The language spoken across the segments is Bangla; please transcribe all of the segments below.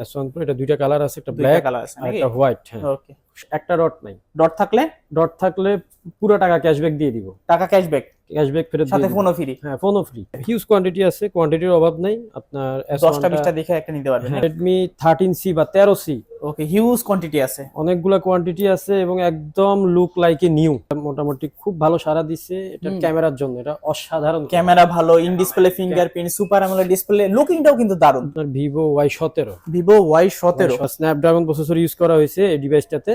এস ওয়ান এটা দুইটা কালার আছে একটা ব্ল্যাক কালার আছে আর একটা হোয়াইট হ্যাঁ। ওকে একটা ডট নাই। ডট থাকলে? ডট থাকলে পুরো টাকা ক্যাশব্যাক দিয়ে দিব। টাকা ক্যাশব্যাক ক্যাশব্যাক ফেরত সাথে ফোনও ফ্রি হ্যাঁ ফোনও ফ্রি হিউজ কোয়ান্টিটি আছে কোয়ান্টিটির অভাব নাই। আপনার এস দশটা বিশটা দেখে একটা নিতে পারবেন। রেডমি থার্টিন সি বা তেরো সি ওকে হিউজ কোয়ান্টিটি আছে। অনেকগুলা কোয়ান্টিটি আছে এবং একদম লুক লাইক এ নিউ মোটামুটি খুব ভালো সারা দিচ্ছে এটা ক্যামেরার জন্য এটা অসাধারণ। ক্যামেরা ভালো in display fingerprint super AMOLED display লুকিংটাও কিন্তু দারুণ। আপনার সতেরো। ভিভো ওয়াই সতেরো। স্ন্যাপড্রাগন প্রসেসর ইউজ করা হয়েছে এই ডিভাইসটাতে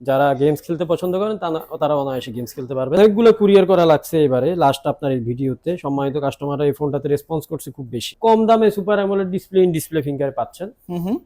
যারা গেমস খেলতে পছন্দ করেন তারা- অনায়াসে গেমস খেলতে পারবে অনেকগুলো কুরিয়ার করা লাগছে এবারে লাস্ট আপনার এই ভিডিওতে। সম্মানিত কাস্টমাররা এই ফোনটাতে রেসপন্স করছে খুব বেশি। কম দামে super AMOLED display in display finger পাচ্ছেন।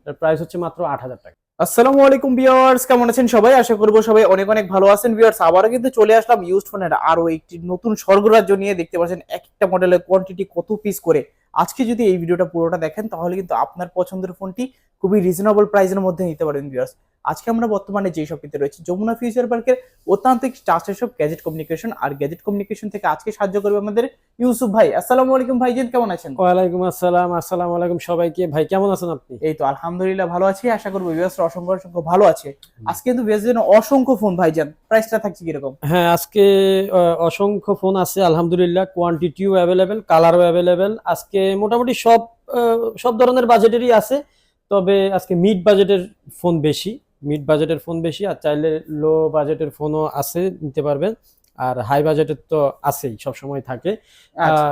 এর প্রাইস হচ্ছে মাত্র আট হাজার টাকা। আসসালামু আলাইকুম ভিউয়ার্স কেমন আছেন সবাই? আশা করব সবাই অনেক অনেক ভালো আছেন। ভিউয়ার্স আবারও কিন্তু চলে আসলাম ইউজড ফোনের আরও একটি নতুন স্বর্গরাজ্য নিয়ে। দেখতে পাচ্ছেন এক একটা মডেলের কোয়ান্টিটি কত পিস করে। আজকে যদি এই ভিডিওটা পুরোটা দেখেন তাহলে কিন্তু আপনার পছন্দের ফোনটি খুবই রিজনেবল প্রাইসের মধ্যে নিতে পারেন ভিউয়ার্স আজকে আমরা বর্তমানে যেই শপিতে রয়েছে যমুনা ফিউচার পার্কের অত্যান্তিক ট্রাস্টেড সব গ্যাজেট কমিউনিকেশন আর গ্যাজেট কমিউনিকেশন থেকে আজকে সাহায্য করবে আমাদের ইউসুফ ভাই। আসসালামু আলাইকুম ভাইজান কেমন আছেন? ওয়ালাইকুম আসসালাম আসসালামু আলাইকুম সবাইকে। ভাই কেমন আছেন আপনি? এই তো আলহামদুলিল্লাহ ভালো আছি। আশা করব ভিউয়ার্সরা অসংখ্য অসংখ্য ভালো আছে। আজকে কিন্তু ভিউয়ার্সের জন্য অসংখ্য ফোন ভাইজান প্রাইসটা থাকছে কীরকম? হ্যাঁ আজকে অসংখ্য ফোন আছে আলহামদুলিল্লাহ। কোয়ান্টিটিও অ্যাভেলেবেল কালারও অ্যাভেলেবেল আজকে মোটামুটি সব সব ধরনের বাজেটেরই আছে। তবে আজকে মিড বাজেটের ফোন বেশি। মিড বাজেটের ফোন বেশি আর চাইলে লো বাজেটের ফোনও আছে নিতে পারবেন। আর হাই বাজেটের তো আছেই সব সময় থাকে। আচ্ছা।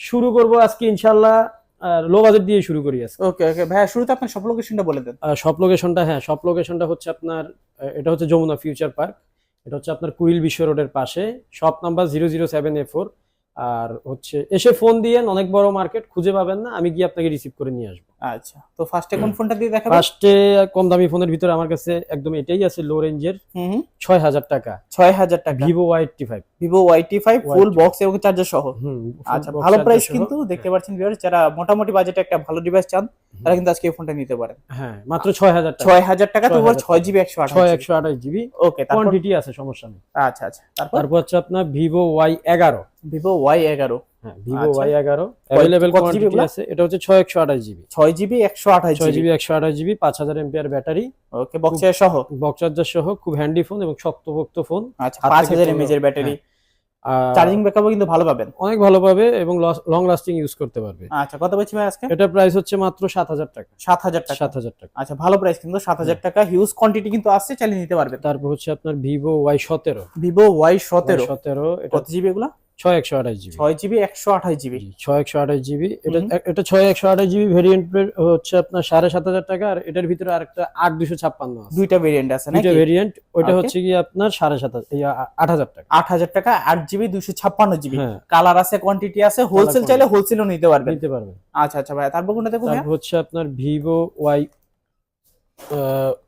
শুরু করব আজকে ইনশাল্লাহ লো বাজেট দিয়ে শুরু করি আজকে। ওকে ওকে ভাইয়া শুরুতে আপনার সব লোকেশনটা বলে দেন। শপ লোকেশনটা হ্যাঁ সব লোকেশনটা হচ্ছে আপনার এটা হচ্ছে যমুনা ফিউচার পার্ক এটা হচ্ছে আপনার কুইল বিশ্ব রোডের পাশে। Shop number zero zero seven A four আর হচ্ছে এসে ফোন দিয়ে অনেক বড় মার্কেট খুঁজে পাবেন না আমি গিয়ে আপনাকে রিসিভ করে নিয়ে আসব। আচ্ছা তো ফার্স্টে কোন ফোনটা দিয়ে দেখাবেন? ফার্স্টে কম দামি ফোনের ভিতরে আমার কাছে একদম এটাই আছে লো রেঞ্জের হুম হুম। ছয় হাজার টাকা। ছয় হাজার টাকা। Five Vivo YT five full box এবং চার্জার সহ। আচ্ছা ভালো প্রাইস কিন্তু দেখতে পাচ্ছেন ভিউয়ার্স যারা মোটামুটি বাজেটে একটা ভালো ডিভাইস চান তারা কিন্তু আজকে এই ফোনটা নিতে পারেন। হ্যাঁ মাত্র ছয় হাজার টাকা। ছয় হাজার টাকা তো 6,000 ছয় জিবি একশো আঠাশ ছয় একশো আঠাশ জিবি ওকে কোয়ান্টিটি আছে সমস্যা নেই। আচ্ছা আচ্ছা তারপর? তারপর হচ্ছে আপনার এগারো। ভিভো ওয়াই এগারো। হ্যাঁ ভিভো আচ্ছা। ওয়াই এগারো অ্যাভেলেবেল কোয়ান্টিটি আছে? এটা হচ্ছে ছয় একশো আঠাশ জিবি ছয় জিবি একশো আঠাশ ছয় জিবি একশো আঠাশ জিবি পাঁচ হাজার এমপিআর ব্যাটারি ওকে বক্সে সহ? বক্স চার্জার সহ খুব হ্যান্ডি ফোন এবং শক্তপোক্ত ফোন আচ্ছা পাঁচ হাজার এমএজ এর ব্যাটারি চার্জিং ব্যাকআপও কিন্তু ভালো পাবেন। অনেক ভালো পাবে এবং লং লাস্টিং ইউজ করতে পারবে। আচ্ছা কত বলছি ভাই আজকে? এটা প্রাইস হচ্ছে মাত্র সাত হাজার টাকা। সাত হাজার টাকা। সাত হাজার টাকা। আচ্ছা ভালো প্রাইস কিন্তু সাত হাজার টাকা। হিউজ কোয়ান্টিটি কিন্তু আসছে চালিয়ে নিতে পারবেন। তারপর হচ্ছে আপনার ভিভো ওয়াই সতেরো। ভিভো ওয়াই সতেরো। সতেরো এটা কত জিবি এগুলো? ছয় একশো আঠাশ জিবি। ছয় জিবি একশো আঠাশ জিবি। ছয় একশো আঠাশ জিবি। এটা এটা ছয় একশো আঠাশ জিবি ভেরিয়েন্ট হচ্ছে আপনার সাড়ে সাত হাজার টাকা আর এটার ভিতরে আরেকটা আট দুশো ছাপ্পান্ন দুইটা ভেরিয়েন্ট আছে দুইটা ভেরিয়েন্ট ওইটা হচ্ছে কি আপনার সাড়ে সাত হাজার আট হাজার টাকা। আট হাজার টাকা আট জিবি দুইশো ছাপ্পান্ন জিবি। হ্যাঁ। কালার আছে কোয়ান্টিটি আছে হোলসেল। চাইলে হোলসেলও নিতে পারবেন। নিতে পারবেন। আচ্ছা আচ্ছা ভাই তারপর কোনটা দেখো তারপর হচ্ছে আপনার ভিভো ওয়াই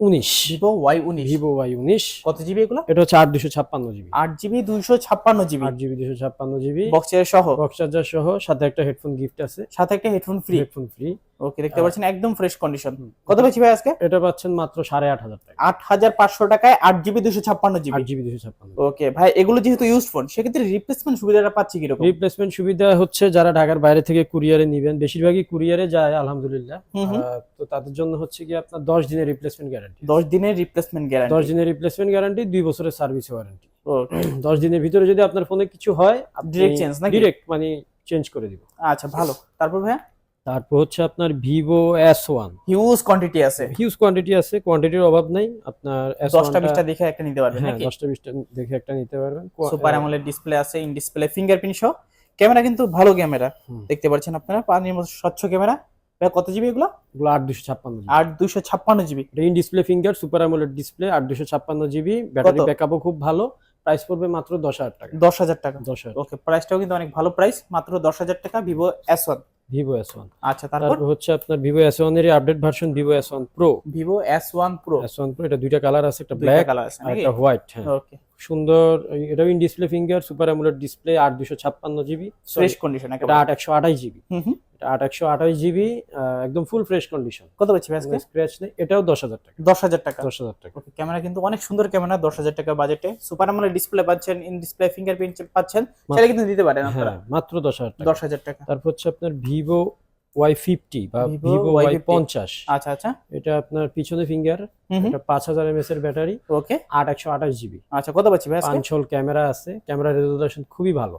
উনিশ। ভিভো ওয়াই উনিশ। ভিভো ওয়াই উনিশ। কত জিবি এগুলো? এটা হচ্ছে আট দুশো ছাপ্পান্ন জিবি। আট জিবি দুইশো ছাপ্পান্ন জিবি। আট জিবি দুশো ছাপ্পান্ন জিবি। বক্সের সহ? বক্স চার্জার সহ সাথে একটা হেডফোন গিফট আছে। সাথে একটা headphone free headphone free okay দেখতে পাচ্ছেন একদম ফ্রেশ কন্ডিশন। কত পেয়েছি ভাই আজকে? এটা পাচ্ছেন মাত্র সাড়ে আট হাজার টাকা। আট হাজার পাঁচশো টাকায় আট জিবি দুশো ছাপ্পান্ন জিবি আট জিবি দুশো ছাপ্পান্ন। ওকে ভাই এগুলো যেহেতু ইউজ ফোন সেক্ষেত্রে রিপ্লেসমেন্ট সুবিধাটা পাচ্ছি কীরকম? রিপ্লেসমেন্ট সুবিধা হচ্ছে যারা ঢাকার বাইরে থেকে কুরিয়ারে নিবেন বেশিরভাগই কুরিয়ারে যায় আলহামদুলিল্লাহ। তো তাদের জন্য হচ্ছে কি আপনার দশ দিনের রিপ্লেসমেন্ট গ্যারান্টি দশ দিনের রিপ্লেসমেন্ট দশ দিনের রিপ্লেসমেন্ট গ্যারান্টি দুই বছরের সার্ভিস ওয়ারেন্টি দশ দিনের ভিতরে যদি আপনার ফোনে কিছু হয় Direct change নাকি? ডিরেক্ট মানে চেঞ্জ করে দিব। আচ্ছা ভালো। তারপর ভাই তারপর হচ্ছে আপনার Vivo S one huge quantity আছে। হিউজ কোয়ান্টিটি আছে কোয়ান্টিটির অভাব নাই। আপনার এস দশটা বিশটা দেখে একটা নিতে পারবেন হ্যাঁ দশটা বিশটা দেখে একটা নিতে পারবেন। সুপার অ্যামোলেড ডিসপ্লে আছে ইন ডিসপ্লে ফিঙ্গারপ্রিন্ট সহ। ক্যামেরা কিন্তু ভালো ক্যামেরা। দেখতে পাচ্ছেন আপনারা পানির মতো স্বচ্ছ ক্যামেরা। কত জিবি এগুলো? এগুলো আট দুশো ছাপ্পান্ন জিবি আট দুশো ছাপ্পান্ন GB in display finger super AMOLED display আট দুশো ছাপ্পান্ন জিবি ব্যাটারি? ব্যাকআপও খুব ভালো। প্রাইস পড়বে মাত্র দশ হাজার টাকা। দশ হাজার টাকা। দশ হাজার। ওকে প্রাইসটাও কিন্তু অনেক ভালো প্রাইস মাত্র দশ হাজার টাকা Vivo S one Vivo S one আচ্ছা তারপর? হচ্ছে আপনার ভিভো এস ওয়ানের update version Vivo S one pro Vivo S one pro S one pro এটা দুইটা কালার আছে একটা ব্ল্যাক কালার আছে একটা হোয়াইট হ্যাঁ। ওকে সুন্দর এটা in display finger super AMOLED display আট দুশো ছাপ্পান্ন জিবি ফ্রেশ কন্ডিশন এটা আট একশো আঠাশ জিবি আট একশো আঠাশ জিবি একদম ফুল ফ্রেশ কন্ডিশন কত পাচ্ছি আজকে? স্ক্র্যাচ নেই এটাও দশ হাজার টাকা। দশ হাজার টাকা? দশ হাজার টাকা। ক্যামেরা কিন্তু অনেক সুন্দর ক্যামেরা দশ হাজার টাকা বাজেটে সুপার আমলে ডিসপ্লে পাচ্ছেন ইন ডিসপ্লে ফিঙ্গারপ্রিন্ট পাচ্ছেন সেটা কিন্তু দিতে পারেন আপনারা। হ্যাঁ মাত্র দশ হাজার দশ হাজার টাকা। তারপর হচ্ছে আপনার ভিভো ওয়াই ফিফটি বা ভিভো ওয়াই পঞ্চাশ আচ্ছা আচ্ছা। এটা আপনার পিছনে ফিঙ্গার এটা পাঁচ হাজার এমএস এর ব্যাটারি ওকে। আট একশো আঠাশ জিবি আচ্ছা কত পাচ্ছি ভাই পাঁচশোল ক্যামেরা আছে ক্যামেরা রেজুলেশন খুবই ভালো।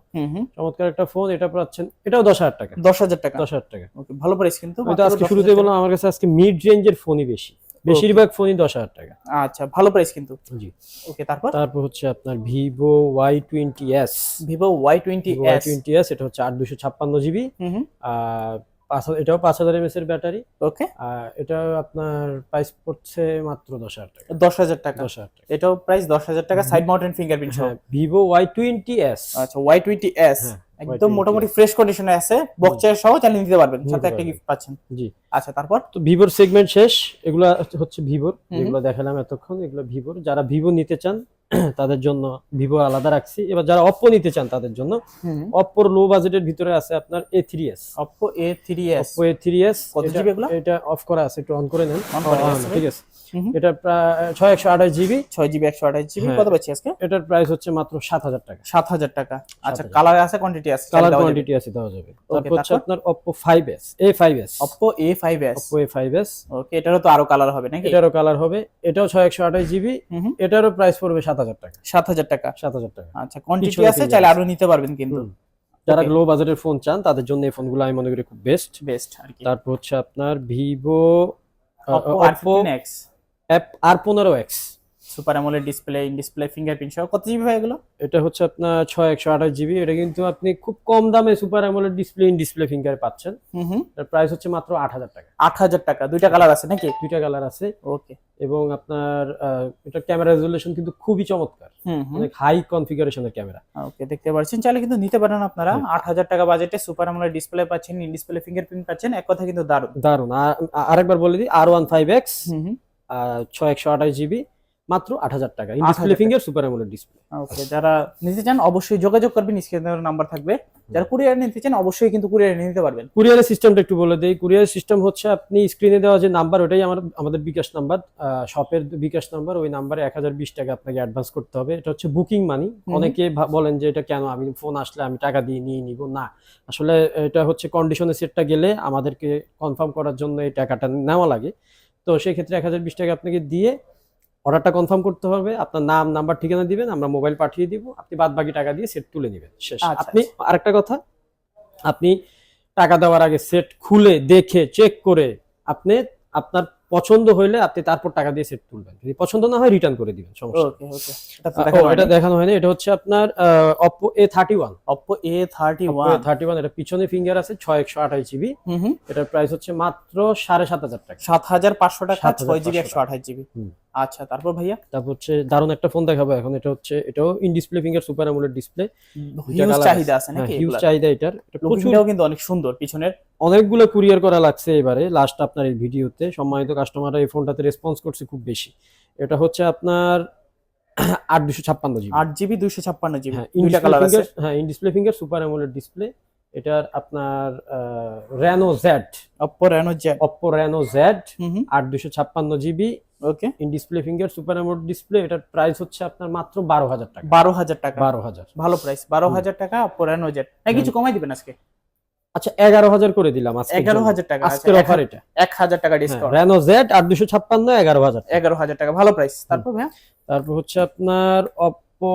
চমৎকার একটা ফোন এটা পাচ্ছেন এটাও দশ হাজার টাকা। দশ হাজার টাকা। দশ হাজার টাকা। ওকে ভালো প্রাইস কিন্তু আজকে শুরুতে। বললাম আমার কাছে আজকে মিড রেঞ্জের ফোনই বেশি। বেশিরভাগ ফোনই দশ হাজার টাকা। আচ্ছা ভালো প্রাইস কিন্তু। জি। ওকে তারপর? তারপর হচ্ছে আপনার Vivo Y twenty S Vivo Y twenty S twenty S এটা হচ্ছে আট দুশো ছাপ্পান্ন জিবি হাজার- এটাও পাঁচ হাজার এর ব্যাটারি। ওকে। আর এটা আপনার প্রাইস পড়ছে মাত্র দশ হাজার টাকা। দশ হাজার টাকা। দশ হাজার টাকা। এটাও প্রাইস দশ হাজার টাকা সাইড মাউন্টেন ফিঙ্গারপ্রিন্ট সহ। হ্যাঁ ভিভো ওয়াই টোয়েন্টি এস আচ্ছা ওয়াই টোয়েন্টি এস একদম মোটামুটি ফ্রেশ কন্ডিশনে আছে বক্সের সহ চালিয়ে নিতে পারবেন সাথে একটা গিফট পাচ্ছেন। জি। আচ্ছা তারপর? তো ভিভোর সেগমেন্ট শেষ এগুলা হচ্ছে ভিভোর। যেগুলো দেখালাম এতক্ষণ এগুলো ভিভোর যারা ভিভো নিতে চান তাদের জন্য ভিভো আলাদা রাখছি। এবার যারা অপ্পো নিতে চান তাদের জন্য অপ্পোর লো বাজেটের ভিতরে আছে আপনার A three S Oppo A three S Oppo A three S? এটা অফ করা আছে একটু অন করে নেন। ঠিক আছে। এটা প্রায় ছয় একশো আঠাশ জিবি ছয় জিবি একশো আঠাশ জিবি। হ্যাঁ। কত পাচ্ছি আজকে? এটার প্রাইস হচ্ছে মাত্র সাত হাজার টাকা। সাত হাজার টাকা। আচ্ছা কালার আছে কোয়ান্টিটি আছে কালার। কোয়ান্টিটি আছে দেওয়া যাবে। তারপর হচ্ছে আপনার Oppo five S A five S Oppo A five S Oppo A five S okay এটারও তো আরও কালার হবে নাকি? এটারও কালার হবে। এটাও ছয় একশো আঠাশ জিবি। এটারও প্রাইস পড়বে সাত হাজার টাকা। সাত হাজার টাকা। সাত হাজার টাকা। আচ্ছা কোয়ান্টিটি আছে চাইলে আরও নিতে পারবেন কিন্তু। যারা লো বাজেটের ফোন চান তাদের জন্য এই ফোনগুলো আমি মনে করি খুব বেস্ট বেস্ট আর কি। তারপর হচ্ছে আপনার Vivo Oppo R Oppo fifteen X R পনেরো X super AMOLED display in display fingerprint সহ কত জিবি ভাই এগুলো? এটা হচ্ছে আপনার ছয় একশো আঠাশ জিবি এটা কিন্তু আপনি খুব কম দামে super AMOLED display in display finger পাচ্ছেন। এটার প্রাইস হচ্ছে মাত্র আট হাজার টাকা। আট হাজার টাকা দুইটা কালার আছে নাকি? দুইটা কালার আছে। ওকে এবং আপনার এটা ক্যামেরা রেজুলেশন কিন্তু খুবই চমৎকার। অনেক হাই কনফিগারেশনের ক্যামেরা ওকে দেখতে পাচ্ছেন চাইলে কিন্তু নিতে পারেন আপনারা। হ্যাঁ। আট হাজার টাকা বাজেটে সুপার অ্যামোলেড ডিসপ্লে পাচ্ছেন ইন ডিসপ্লে ফিঙ্গারপ্রিন্ট পাচ্ছেন। এক কথা কিন্তু দারুণ। দারুণ। আর আরেকবার বলে দিই আর ওয়ান ফাইভ এক্স ছয় একশো আঠাশ জিবি মাত্র আট হাজার টাকা। Display finger super AMOLED display okay যারা নিতে চান অবশ্যই যোগাযোগ করবেন স্ক্রিনের নাম্বার থাকবে। যারা কুরিয়ার নিতে চান অবশ্যই কিন্তু কুরিয়ার নিতে পারবেন। কুরিয়ারের সিস্টেমটা একটু বলে দেই। কুরিয়ার সিস্টেম হচ্ছে আপনি স্ক্রিনে দেওয়া যে নাম্বার ওটাই আমার আমাদের বিকাশ নাম্বার শপের বিকাশ নাম্বার ওই নাম্বারে এক হাজার বিশ টাকা আপনাকে অ্যাডভান্স করতে হবে। এটা হচ্ছে বুকিং মানি অনেকে বলেন যে এটা কেন? আমি ফোন আসলে আমি টাকা দিয়ে নিয়ে নিব? না। আসলে এটা হচ্ছে কন্ডিশনে সেটটা গেলে আমাদেরকে কনফার্ম করার জন্য এই টাকাটা নেওয়া লাগে। তো সেক্ষেত্রে এক হাজার বিশ টাকা আপনাকে দিয়ে অর্ডারটা কনফার্ম করতে হবে। আপনার নাম নাম্বার ঠিকানা দিবেন আমরা মোবাইল পাঠিয়ে দিব। আপনি বাদ বাকি টাকা দিয়ে সেট তুলে নেবেন। শেষ। আচ্ছা, আপনি আরেকটা কথা আপনি টাকা দেওয়ার আগে সেট খুলে দেখে চেক করে আপনি আপনার পছন্দ হইলে আপনি তারপর টাকা দিয়ে সেট তুলবেন। যদি পছন্দ না হয় রিটার্ন করে দিবেন সমস্যা ওকে ওকে এটা দেখানো হয়নি। এটা হচ্ছে আপনার Oppo A thirty one Oppo A thirty one thirty one এটা পিছনে ফিঙ্গার আছে ছয় একশো আঠাশ জিবি হুম হুম। এটার প্রাইস হচ্ছে মাত্র সাড়ে সাত হাজার টাকা। সাত হাজার পাঁচশো টাকা 7,500 ছয় জিবি একশো আঠাশ জিবি হুম। আচ্ছা তারপর ভাইয়া? তারপর হচ্ছে দারুণ একটা ফোন দেখাবো এখন এটা হচ্ছে এটাও in display finger super AMOLED display huge চাহিদা আছে। নাকি হিউজ চাহিদা এটার। এটা প্রচুর কিন্তু অনেক সুন্দর পিছনের। অনেকগুলো কুরিয়ার করা লাগছে এবারে লাস্ট আপনার এই ভিডিওতে। সম্মানিত কাস্টমাররা এই ফোনটাতে রেসপন্স করছে খুব বেশি। এটা হচ্ছে আপনার আট দুশো ছাপ্পান্ন জিবি আট জিবি দুশো ছাপ্পান্ন জিবি হ্যাঁ হ্যাঁ in display finger super AMOLED display এটার আপনার Reno Z Oppo Reno Z Oppo Reno Z আট দুশো ছাপ্পান্ন GB okay in display finger super AMOLED display এটার প্রাইস হচ্ছে আপনার মাত্র বারো হাজার টাকা। বারো হাজার টাকা। বারো হাজার। ভালো প্রাইস বারো হাজার টাকা অপো রেনো জেড কিছু কমাই দিবেন আজকে? আচ্ছা এগারো হাজার করে দিলাম আজকে এগারো হাজার টাকা। আজকের অফার এটা। এক হাজার টাকা ডিসকাউন্ট র্যানো জেড আট দুশো ছাপ্পান্ন এগারো হাজার এগারো হাজার টাকা ভালো প্রাইস তারপর ভাইয়া? তারপর হচ্ছে আপনার Oppo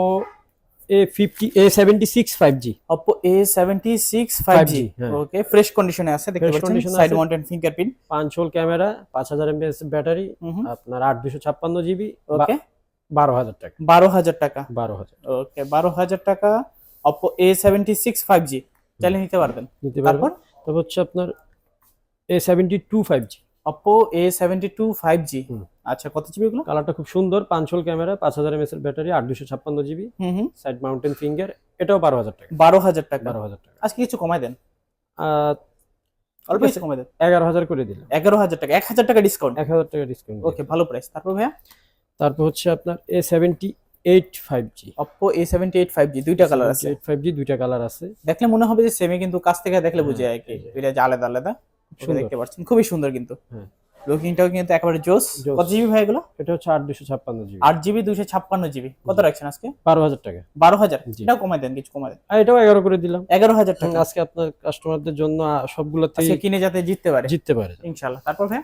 A fifty A seventy six five G Oppo A seventy six five G 5G। Okay fresh কন্ডিশনে আছে দেখতে পাচ্ছেন? সাইড। মাউন্টেন ফিঙ্গারপ্রিন্ট পাঁচ হোল ক্যামেরা পাঁচ হাজার এমবিএস ব্যাটারি আপনার আট দুশো ছাপ্পান্ন জিবি ওকে বারো হাজার টাকা। বারো হাজার টাকা। বারো হাজার। ওকে বারো হাজার টাকা Oppo A seventy six five G চালিয়ে নিতে পারবেন। নিতে পারবেন। তারপর? হচ্ছে আপনার A seventy two five G Oppo A seventy two five G. আচ্ছা কত জিবি এগুলো? কালারটা খুব সুন্দর পাঁচ হোল ক্যামেরা পাঁচ হাজার এমএস এর ব্যাটারি আট দুশো ছাপ্পান্ন জিবি সাইড মাউন্টেন ফিঙ্গার এটাও বারো হাজার টাকা। বারো হাজার টাকা। বারো হাজার টাকা। আজকে কিছু কমাই দেন। অল্প কিছু কমাই দেন। এগারো হাজার করে দিলাম। এগারো হাজার টাকা এক হাজার টাকা ডিসকাউন্ট এক হাজার টাকা ডিসকাউন্ট ওকে ভালো প্রাইস তারপর ভাইয়া? তারপর হচ্ছে আপনার A seventy eight five G Oppo A seventy eight five G দুইটা কালার আছে। এইট ফাইভ জি দুইটা কালার আছে। দেখলে মনে হবে যে সেমে কিন্তু কাছ থেকে দেখলে বুঝে হ্যাঁ, যায় কি। এটা যে আলাদা আলাদা। দেখতে পাচ্ছেন খুবই সুন্দর কিন্তু। লুকিংটাও কিন্তু একেবারে জোস। কত জিবি ভাই এগুলো? এটা হচ্ছে আট দুশো ছাপ্পান্ন জিবি আট জিবি দুশো ছাপ্পান্ন জিবি কত রাখছেন আজকে? বারো হাজার টাকা। বারো হাজার? জি। এটাও কমাই দেন কিছু কমাই দেন। এটাও এগারো করে দিলাম। এগারো হাজার টাকা। আজকে আপনার কাস্টমারদের জন্য আজকে কিনে যাতে জিততে পারে। জিততে পারে। ইনশাল্লাহ তারপর ভাই?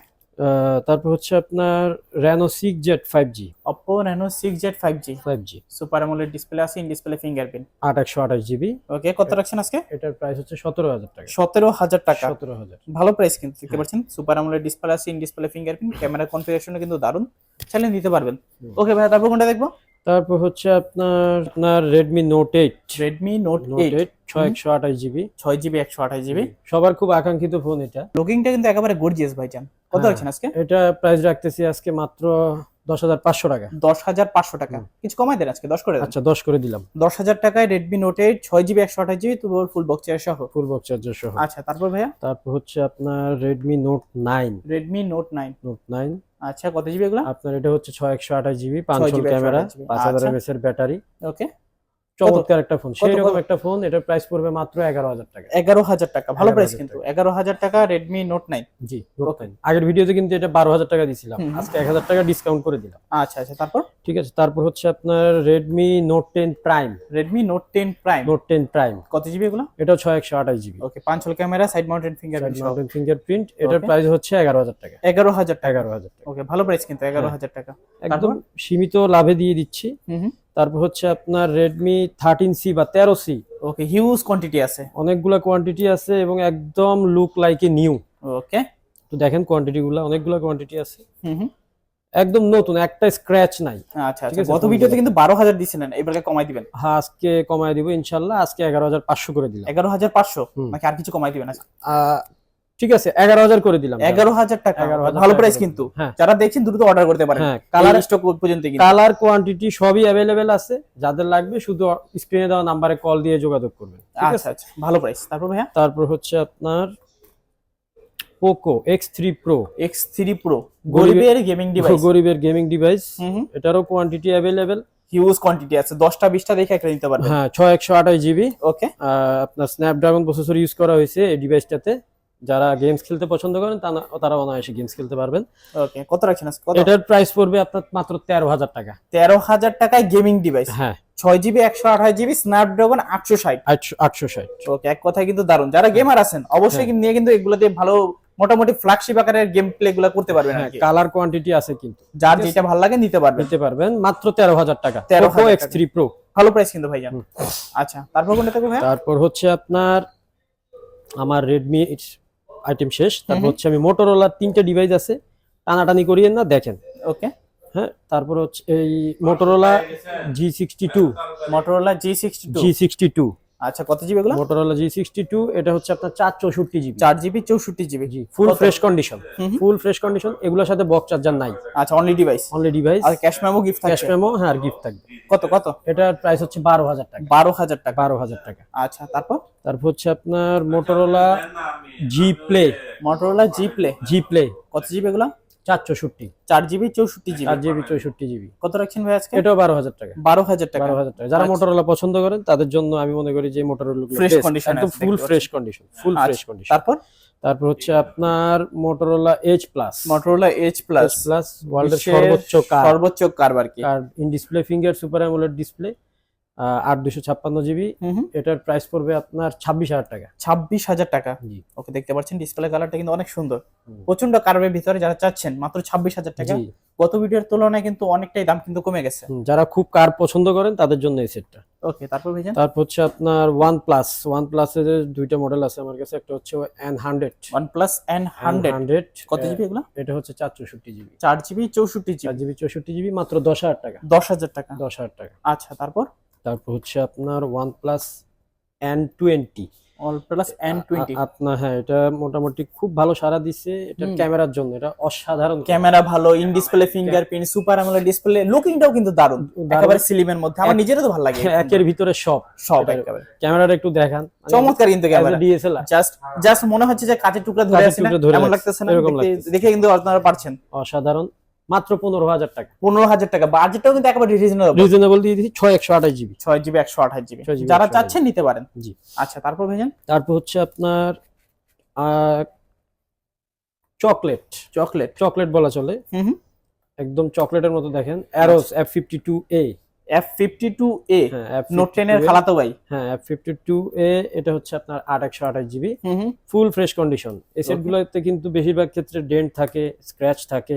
তারপর হচ্ছে আপনার Reno six Z five G Oppo Reno six Z five G five G super AMOLED display আছে ইন ডিসপ্লে ফিঙ্গারপ্রিন্ট আট একশো আঠাশ জিবি ওকে কত রাখছেন আজকে? এটার প্রাইস হচ্ছে সতেরো হাজার টাকা। সতেরো হাজার টাকা। সতেরো হাজার। ভালো প্রাইস কিন্তু দেখতে পাচ্ছেন? সুপার অ্যামোলেড ডিসপ্লে আছে ইন ডিসপ্লে ফিঙ্গারপ্রিন্ট ক্যামেরা কনফিগারেশনও কিন্তু দারুণ। চাইলে নিতে পারবেন। ওকে ভাই তারপর কোনটা দেখব? তারপর হচ্ছে আপনার আপনার Redmi Note eight Redmi Note eight ছয় একশো আঠাশ জিবি। ছয় জিবি একশো আঠাশ জিবি। সবার খুব আকাঙ্ক্ষিত ফোন এটা। লুকিংটা কিন্তু একেবারে গর্জিয়াস ভাইজান। কত হ্যাঁ। রাখছেন আজকে? এটা প্রাইস রাখতেছি আজকে মাত্র দশ হাজার পাঁচশো টাকা। দশ হাজার পাঁচশো টাকা। কিছু কমাই দেন আজকে দশ করে আচ্ছা দশ করে দিলাম। দশ হাজার টাকায় রেডমি নোট এইট ছয় জিবি একশো আঠাশ জিবি তো ফুল বক্স সহ। ফুল বক্স চার্জার সহ। আচ্ছা তারপর ভাইয়া? তারপর হচ্ছে আপনার Redmi Note nine Redmi Note nine Note nine আচ্ছা কত জিবি এগুলো? আপনার এটা হচ্ছে ছয় একশো আঠাশ জিবি পাঁচ 6GB ক্যামেরা 128GB পাঁচ হাজার আচ্ছা। এমএস এর ব্যাটারি। ওকে চমৎকার একটা ফোন সেই রকম একটা ফোন এটার প্রাইস পড়বে মাত্র এগারো হাজার টাকা। এগারো হাজার টাকা ভালো প্রাইস কিন্তু এগারো হাজার টাকা রেডমি নোট নাইন জি. আগের ভিডিওতে কিন্তু এটা বারো হাজার টাকা দিছিলাম আজকে এক হাজার টাকা ডিসকাউন্ট করে দিলাম। আচ্ছা আচ্ছা তারপর? ঠিক আছে তারপর হচ্ছে আপনার Redmi Note ten prime Redmi Note ten prime Note ten prime কত জিবি এগুলো? এটা ছয় একশো আঠাশ জিবি ওকে পাঁচ hole camera side mounted fingerprint সহ। ফিঙ্গারপ্রিন্ট এটার প্রাইস হচ্ছে এগারো হাজার টাকা। এগারো হাজার টাকা। এগারো হাজার টাকা। ওকে ভালো প্রাইস কিন্তু এগারো। হাজার টাকা। একদম সীমিত লাভে দিয়ে দিচ্ছি। হুম হুম। তারপর হচ্ছে আপনার রেডমি থার্টিন সি বা তেরো সি ওকে হিউজ কোয়ান্টিটি আছে। অনেকগুলা কোয়ান্টিটি আছে এবং একদম look like a new okay তো দেখেন কোয়ান্টিটি গুলা অনেকগুলা কোয়ান্টিটি আছে। হুম একদম নতুন একটা স্ক্র্যাচ নাই। আচ্ছা আচ্ছা। গত ভিডিওতে কিন্তু বারো হাজার দিছিলেন এবারে কমাই দিবেন। হ্যাঁ আজকে কমায় দিব ইনশাল্লাহ আজকে এগারো হাজার পাঁচশো করে দিলাম। এগারো হাজার পাঁচশো? হুম। নাকি আর কিছু কমাই দিবেন? ঠিক আছে এগারো হাজার করে দিলাম। এগারো হাজার টাকা। 11,000 ভালো প্রাইস কিন্তু। হ্যাঁ। যারা দেখছেন দ্রুত অর্ডার করতে পারেন। হ্যাঁ কালার কালার স্টক পর্যন্ত কালার কোয়ান্টিটি সবই অ্যাভেলেবেল আছে। যাদের লাগবে শুধু স্ক্রিনে দেওয়া নাম্বারে কল দিয়ে যোগাযোগ করবেন। আচ্ছা আচ্ছা ভালো প্রাইস তারপর ভাইয়া? তারপর হচ্ছে আপনার Poco X three pro X three pro গরিবের- গেমিং ডিভাইস গরিবের গেমিং ডিভাইস এটারও কোয়ান্টিটি অ্যাভেলেবেল হিউজ কোয়ান্টিটি আছে। দশটা বিশটা দেখে একটা নিতে পারবেন। হ্যাঁ ছয় একশো আঠাশ জিবি ওকে আপনার স্ন্যাপড্রাগন প্রসেসর ইউজ করা হয়েছে এই ডিভাইসটাতে যারা গেমস খেলতে পছন্দ করেন তারা- তারা অনায়াসে গেমস খেলতে পারবেন। ওকে কত রাখছেন আজকে? কত? এটার প্রাইস পড়বে আপনার মাত্র তেরো হাজার টাকা। তেরো হাজার টাকায় গেমিং ডিভাইস হ্যাঁ। ছয় জিবি একশো আঠাশ জিবি স্ন্যাপড্রাগন আটশো ষাট। আটশো ষাট। ওকে এক কথায় কিন্তু দারুণ যারা গেমার আছেন অবশ্যই হ্যাঁ। কিন্তু নিয়ে কিন্তু এগুলো দিয়ে ভালো মোটামুটি ফ্ল্যাগশিপ আকারের গেম প্লে গুলো করতে পারবেন হ্যাঁ। কালার কোয়ান্টিটি আছে কিন্তু। যার যেটা ভালো লাগে নিতে পারবেন। নিতে পারবেন। মাত্র তেরো হাজার টাকা। 13,000 পোকো এক্স থ্রি প্রো ভালো প্রাইস কিন্তু ভাইজান। আচ্ছা তারপর কোনটা থাকবে তারপর হচ্ছে আপনার আমার রেডমি আইটেম শেষ। তারপর হচ্ছে আমি মোটোরোলার তিনটে ডিভাইস আছে টানাটানি করিয়েন না দেখেন। ওকে। হ্যাঁ তারপর হচ্ছে এই Motorola G sixty two Motorola G sixty G sixty two আচ্ছা কত জিবি এগুলো? মোটরোলা জি সিক্সটি টু এটা হচ্ছে আপনার চার চৌষট্টি জিবি চার জিবি চৌষট্টি GB G full fresh condition. Full fresh condition এগুলোর সাথে বক্স চার্জার নাই। আচ্ছা অনলি ডিভাইস অনলি ডিভাইস আর ক্যাশ মেমো গিফট ক্যাশ থাকবে মেমো হ্যাঁ আর গিফট থাকবে। কত কত? এটার প্রাইস হচ্ছে বারো হাজার টাকা। বারো হাজার টাকা। বারো হাজার টাকা। আচ্ছা তারপর? তারপর হচ্ছে আপনার Motorola G play Motorola G play G play কত জিবি এগুলো? চার চৌষট্টি। চার জিবি চৌষট্টি চার জিবি জিবি চৌষট্টি জিবি কত রাখছেন ভাই আজকে? এটাও বারো হাজার টাকা। বারো হাজার টাকা। বারো হাজার টাকা। যারা আচ্ছা। মোটরোলা পছন্দ করেন তাদের জন্য আমি মনে করি যে মোটরোলা Fresh condition একদম ফুল ফ্রেশ কন্ডিশন ফুল আচ্ছা, ফ্রেশ কন্ডিশন তারপর? তারপর হচ্ছে আপনার Motorola H plus Motorola H plus plus ওয়ার্ল্ডের সর্বোচ্চ কার সর্বোচ্চ কার্ভ আর কি। কার in display finger super AMOLED display আট দুশো ছাপ্পান্ন জিবি। এটার প্রাইস পড়বে আপনার ছাব্বিশ হাজার টাকা। ছাব্বিশ হাজার টাকা? জি। ওকে দেখতে পাচ্ছেন ডিসপ্লে কালারটা কিন্তু অনেক সুন্দর। প্রচণ্ড কার্ভের ভিতরে যারা চাচ্ছেন মাত্র ছাব্বিশ হাজার টাকা। গত ভিডিওর তুলনায় কিন্তু অনেকটাই দাম কিন্তু কমে গেছে। যারা খুব কার পছন্দ করেন তাদের জন্য এই সেটটা ওকে তারপর ভাইজান? তারপর হচ্ছে আপনার ওয়ান প্লাস ওয়ান প্লাস এর দুইটা মডেল আছে আমার কাছে একটা হচ্ছে N hundred OnePlus N hundred কত জিবি এগুলো? এটা হচ্ছে চার চৌষট্টি জিবি। চার জিবি চৌষট্টি চার জিবি জিবি চৌষট্টি জিবি মাত্র দশ হাজার টাকা। দশ হাজার টাকা। দশ হাজার টাকা। আচ্ছা তারপর? তারপর হচ্ছে আপনার OnePlus N twenty plus N twenty আপনার হ্যাঁ এটা মোটামুটি খুব ভালো সারা দিচ্ছে এটা ক্যামেরার জন্য এটা অসাধারণ। ক্যামেরা ভালো in display fingerprint super AMOLED display লুকিংটাও কিন্তু দারুণ। একেবারে সিলিমের মধ্যে। আমার নিজেরও তো ভালো লাগে। একের ভিতরে সব। সব একেবারে। ক্যামেরাটা একটু দেখান। চমৎকার কিন্তু ক্যামেরা। ডিএসএলআর জাস্ট জাস্ট মনে হচ্ছে যে কাঁচের টুকরা ধরে আছে এমন লাগতেছে না। দেখে কিন্তু আপনারা পারছেন। অসাধারণ। মাত্র পনেরো হাজার টাকা। পনেরো হাজার টাকা। বাজেটটাও কিন্তু একেবারে রিজনেবল রিজনেবল দিয়ে দিচ্ছি ছয় একশো আঠাশ জিবি ছয় জিবি একশো আঠাশ জিবি যারা 128 চাচ্ছেন নিতে পারেন। জি। আচ্ছা তারপর ভাইজান? তারপর হচ্ছে আপনার চকলেট চকলেট চকলেট বলা চলে। একদম চকলেটের মতো দেখেন। Arrows F fifty two A F fifty two A হ্যাঁ F52A নোট টেন এর খালাতো ভাই। হ্যাঁ এফ ফিফটি টু এ এটা হচ্ছে আপনার আট একশো আঠাশ জিবি ফুল ফ্রেশ কন্ডিশন এই সেটগুলোতে কিন্তু বেশিরভাগ ক্ষেত্রে ডেন্ট থাকে স্ক্র্যাচ থাকে।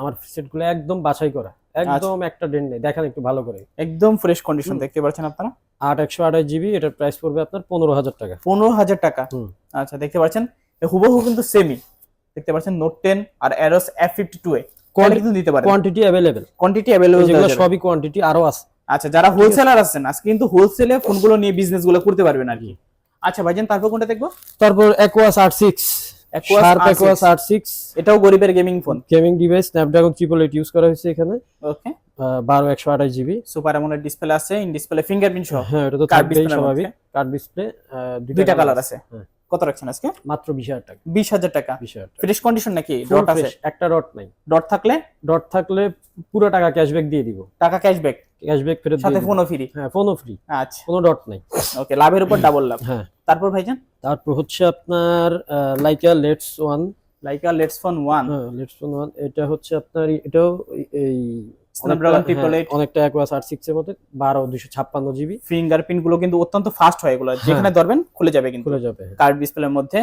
আমার সেটগুলো একদম বাছাই করা। একদম একটা ডেন্ট নেই। দেখেন একটু ভালো করে। একদম ফ্রেশ কন্ডিশন দেখতে পাচ্ছেন আপনারা? আট একশো আঠাশ জিবি এটার প্রাইস পড়বে আপনার পনেরো হাজার টাকা। পনেরো হাজার টাকা? আচ্ছা দেখতে পাচ্ছেন? হুবহু কিন্তু সেমি দেখতে পাচ্ছেন note ten R Arrows F fifty two A কিন্তু নিতে পারেন। কোয়ান্টিটি অ্যাভেলেবেল কোয়ান্টিটি অ্যাভেলেবল যেগুলো সবই কোয়ান্টিটি আরও আছে। আচ্ছা যারা হোলসেলার আছেন আজকে কিন্তু হোলসেলে ফোনগুলো নিয়ে বিজনেসগুলো করতে পারবেন আর কি। আচ্ছা ভাইজান তারপর কোনটা দেখব? তারপর Aquos R six Sharp R6 Aquos R six এটাও গরিবের gaming phone gaming device Snapdragon triple eight use করা হয়েছে এখানে। ওকে বারো একশো আঠাশ জিবি সুপার অ্যামোলেড ডিসপ্লে আছে ইন ডিসপ্লে ফিঙ্গারপ্রিন্ট সহ। হ্যাঁ এটা তো থাকবেই স্বাভাবিক। কার্ড ডিসপ্লে দুইটা কালার আছে। হ্যাঁ। কত রাখছেন আজকে? মাত্র বিশ হাজার টাকা। বিশ হাজার টাকা। ফ্রেশ কন্ডিশন নাকি? ডট আছে? একটা ডট নাই। ডট থাকলে? ডট থাকলে পুরো টাকা ক্যাশব্যাক দিয়ে দিব। টাকা ক্যাশব্যাক ক্যাশব্যাক ফেরত সাথে ফোনও ফ্রি হ্যাঁ ফোনও ফ্রি আচ্ছা। কোনো ডট নাই। ওকে লাভের উপর ডাবল লাভ। হ্যাঁ। তারপর ভাইজান? তারপর হচ্ছে আপনার Leica Leitz one Leica Leitz phone one হ্যাঁ লেটস ওয়ান এটা হচ্ছে আপনার এটাও এই- এই Snapdragon অনেকটা- হ্যাঁ, অ্যাকোয়াস আর সিক্স এর মধ্যে বারো দুশো ছাপ্পান্ন জিবি ফিঙ্গারপ্রিন্টগুলো কিন্তু অত্যন্ত ফাস্ট হয় এগুলো। যেখানে ধরবেন খুলে যাবে কিন্তু। খুলে যাবে কার্ড ডিসপ্লের মধ্যে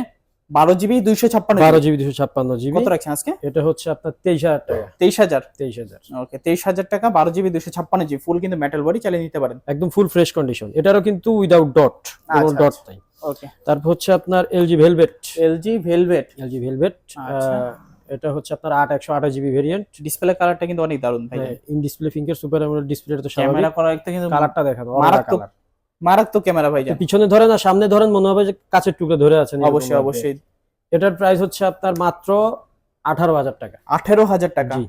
বারো জিবি দুইশো ছাপ্পান্ন বারো জিবি দুশো ছাপ্পান্ন জিবি কত রাখছেন আজকে? এটা হচ্ছে আপনার তেইশ হাজার টাকা। তেইশ হাজার? তেইশ হাজার। ওকে তেইশ হাজার টাকা বারো জিবি দুশো ছাপ্পান্ন জিবি ফুল কিন্তু মেটাল বডি চালিয়ে নিতে পারেন। একদম ফুল ফ্রেশ কন্ডিশন এটারও কিন্তু উইদাউট ডট কোনো ডট। নাই। ওকে তারপর হচ্ছে আপনার LG Velvet LG Velvet LG Velvet. এটা হচ্ছে আপনার আট একশো আঠাশ জিবি ভেরিয়েন্ট ডিসপ্লে কালারটা কিন্তু অনেক দারুণ ভাই। In display finger super AMOLED display তো ক্যামেরা করা একটা কিন্তু কালারটা দেখেন মারাত্মক মারাত্মক ক্যামেরা ভাই পিছনে ধরেন আর সামনে ধরেন মনে হবে যে কাছের টুকরো ধরে আছেন অবশ্যই অবশ্যই। এটার প্রাইস হচ্ছে আপনার মাত্র আঠারো হাজার টাকা। আঠেরো হাজার টাকা। জি।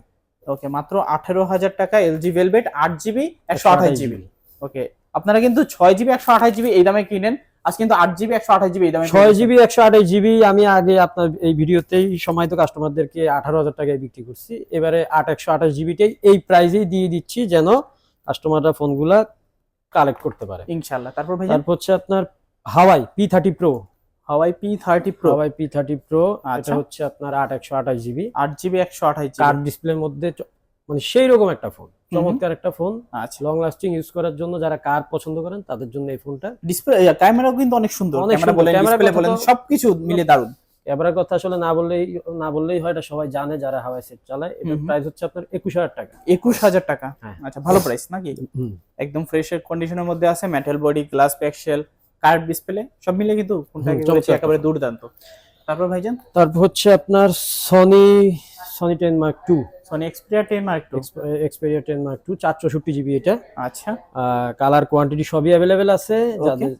ওকে মাত্র আঠেরো হাজার টাকা এলজি ভেলভেট আট জিবি একশো আঠাশ জিবি ওকে আপনারা কিন্তু ছয় জিবি একশো আঠাশ জিবি এই দামে কিনেন। আজ কিন্তু আট জিবি একশো আঠাশ জিবি দামে ছয় জিবি একশো আঠাশ জিবি আমি আগে আপনার এই ভিডিওতেই সময় তো কাস্টমারদেরকে আঠারো হাজার টাকায় বিক্রি করছি। এবারে আট একশো আঠাশ জিবিটাই এই প্রাইজেই দিয়ে দিচ্ছি যেন কাস্টমাররা ফোনগুলা কালেক্ট করতে পারে। ইনশাল্লাহ তারপর ভাই তারপর হচ্ছে আপনার Huawei P thirty pro Huawei P thirty pro Huawei P thirty pro এটা। হচ্ছে আপনার আট একশো আঠাশ জিবি আট জিবি একশো আঠাশ জিবি ডিসপ্লের মধ্যে মানে সেই রকম একটা ফোন চমৎকার একটা ফোন। আচ্ছা। লং লাস্টিং ইউজ করার জন্য যারা কার পছন্দ করেন তাদের জন্য এই ফোনটা। ডিসপ্লে ক্যামেরাও কিন্তু অনেক সুন্দর। ক্যামেরা বলেন ডিসপ্লে বলেন সবকিছু মিলে দারুণ ক্যামেরার কথা আসলে না বললেই না বললেই হয় এটা সবাই জানে যারা হাওয়াই সেট চালায়। এটার। প্রাইস হচ্ছে আপনার একুশ হাজার টাকা। একুশ হাজার টাকা? হ্যাঁ। আচ্ছা ভালো প্রাইস নাকি? একদম ফ্রেশ কন্ডিশনের মধ্যে আছে metal body glass pixel card display সব মিলে কিন্তু ফোনটা। একেবারে দুর্দান্ত। তারপর ভাইজান? তারপর হচ্ছে আপনার Sony Sony ten mark two Sony Xperia ten mark two Xperia ten mark two চার চৌষট্টি জিবি এটা। আচ্ছা। কালার কোয়ান্টিটি সবই অ্যাভেলেবেল আছে। যাদের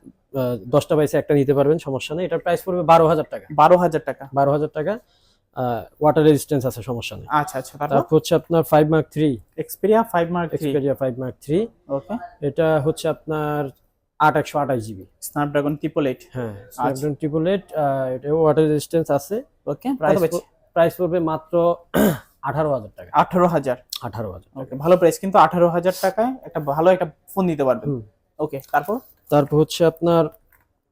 দশটা বাইসে একটা নিতে পারবেন সমস্যা নেই। এটার প্রাইস পড়বে বারো হাজার টাকা। বারো হাজার টাকা। বারো হাজার টাকা। ওয়াটার রেজিস্ট্যান্স আছে সমস্যা নেই। আচ্ছা আচ্ছা তারপর? হচ্ছে আপনার five mark three Xperia five mark Xperia five mark three okay এটা হচ্ছে আপনার আট একশো আঠাশ জিবি স্ন্যাপড্রাগন ট্রিপল এইট হ্যাঁ আচ্ছা। স্ন্যাপড্রাগন ট্রিপল এইট এটাও ওয়াটার রেজিস্ট্যান্স আছে। ওকে প্রাইস প্রাইস পড়বে মাত্র আঠারো হাজার টাকা। আঠারো হাজার। আঠারো হাজার ভালো প্রাইস কিন্তু আঠারো হাজার টাকায় একটা ভালো একটা ফোন দিতে পারবেন। ওকে তারপর? তারপর হচ্ছে আপনার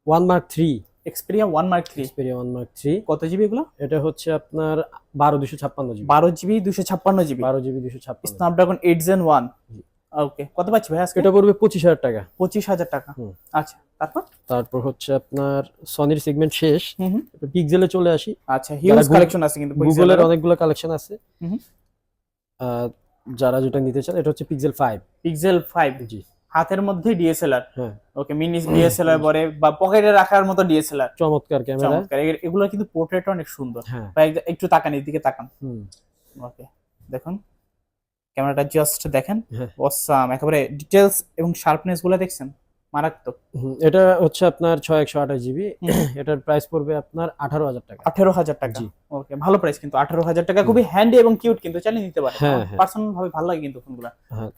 one mark three Xperia one mark three Xperia one mark three কত জিবি এগুলো? এটা হচ্ছে আপনার বারো দুশো ছাপ্পান্ন জিবি বারো জিবি দুশো ছাপ্পান্ন জিবি বারো জিবি দুশো ছাপ্পান্ন। Snapdragon eight gen one. Okay কত পাচ্ছি ভাই আজকে? এটা পড়বে পঁচিশ হাজার টাকা। পঁচিশ হাজার টাকা। আচ্ছা তারপর? তারপর হচ্ছে আপনার সনির সেগমেন্ট শেষ। পিক্সেলে চলে আসি। আচ্ছা হিউজ কালেকশন আছে কিন্তু গুগলের অনেকগুলো কালেকশন আছে। যারা যেটা নিতে চান এটা হচ্ছে Pixel five Pixel five G. হাতের মধ্যে ডিএসএলআর ওকে মিনি ডিএসএলআর বলে বা পকেটে রাখার মতো ডিএসএলআর চমৎকার ক্যামেরা চমৎকার। এগুলো কিন্তু পোর্ট্রেট অনেক সুন্দর। হ্যাঁ। একটু তাকান এদিকে তাকান। ওকে দেখুন। ক্যামেরাটা জাস্ট দেখেন। হ্যাঁ। অসাম একেবারে ডিটেলস এবং শার্পনেসগুলো দেখছেন? মারাত্মক। এটা হচ্ছে আপনার ছয় একশো আঠাশ জিবি। এটার প্রাইস পড়বে আপনার আঠারো হাজার টাকা। আঠেরো হাজার টাকা। জি। ওকে ভালো প্রাইস কিন্তু। আঠারো হাজার টাকা খুবই হ্যান্ডি এবং কিউট কিন্তু চালিয়ে নিতে পারে। পার্সোনাল ভাবে ভালো লাগে কিন্তু ফোনগুলো হ্যাঁ